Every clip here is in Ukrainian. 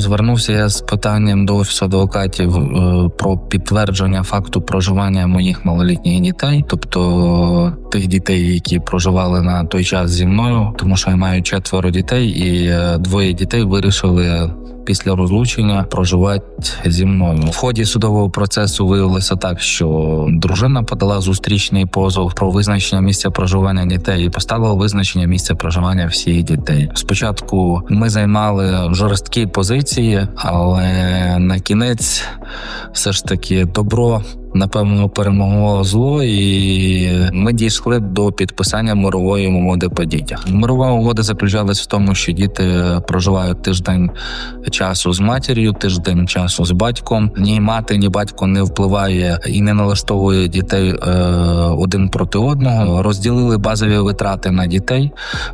Звернувся я з питанням до офісу адвокатів е, про підтвердження факту проживання моїх малолітніх дітей, тобто тих дітей, які проживали на той час зі мною, тому що я маю четверо дітей, і е, двоє дітей вирішили. Після розлучення проживати зі мною в ході судового процесу виявилося так, що дружина подала зустрічний позов про визначення місця проживання дітей і поставила визначення місця проживання всіх дітей. Спочатку ми займали жорсткі позиції, але на кінець все ж таки добро. Напевно, перемогло зло, і ми дійшли до підписання мирової угоди по дітях. Мирова угода заключалась в тому, що діти проживають тиждень часу з матір'ю, тиждень часу з батьком. Ні мати, ні батько не впливає і не налаштовує дітей е, один проти одного. Розділили базові витрати на дітей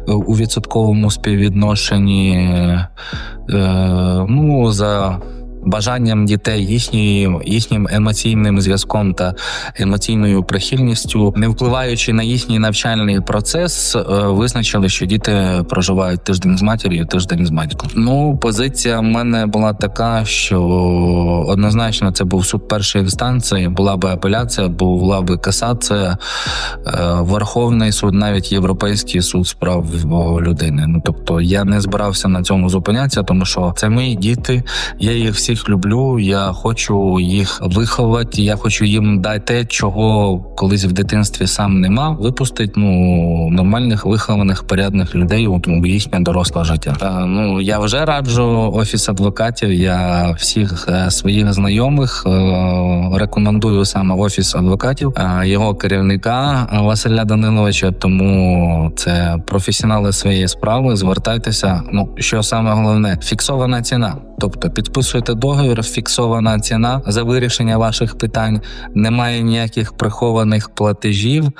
е, у відсотковому співвідношенні. Е, ну за бажанням дітей, їхньої, їхнім емоційним зв'язком та емоційною прихильністю, не впливаючи на їхній навчальний процес, е, визначили, що діти проживають тиждень з матір'ю, тиждень з батьком. Ну, позиція в мене була така, що однозначно це був суд першої інстанції, була би апеляція, була би касація, е, Верховний суд, навіть Європейський суд з прав людини. Ну тобто я не збирався на цьому зупинятися, тому що це мої діти. Я їх всіх люблю. Я хочу їх виховати. Я хочу їм дати те, чого колись в дитинстві сам не мав. Випустити ну нормальних вихованих порядних людей у їхнє доросле життя. Е, ну я вже раджу офіс адвокатів. Я всіх е, своїх знайомих е, рекомендую саме офіс адвокатів, е, його керівника Василя Даниловича. Тому це професіонали своєї справи. Звертайтеся. Ну що саме головне, фіксована ціна. Тобто підписуєте договір, фіксована ціна за вирішення ваших питань. Немає ніяких прихованих платежів.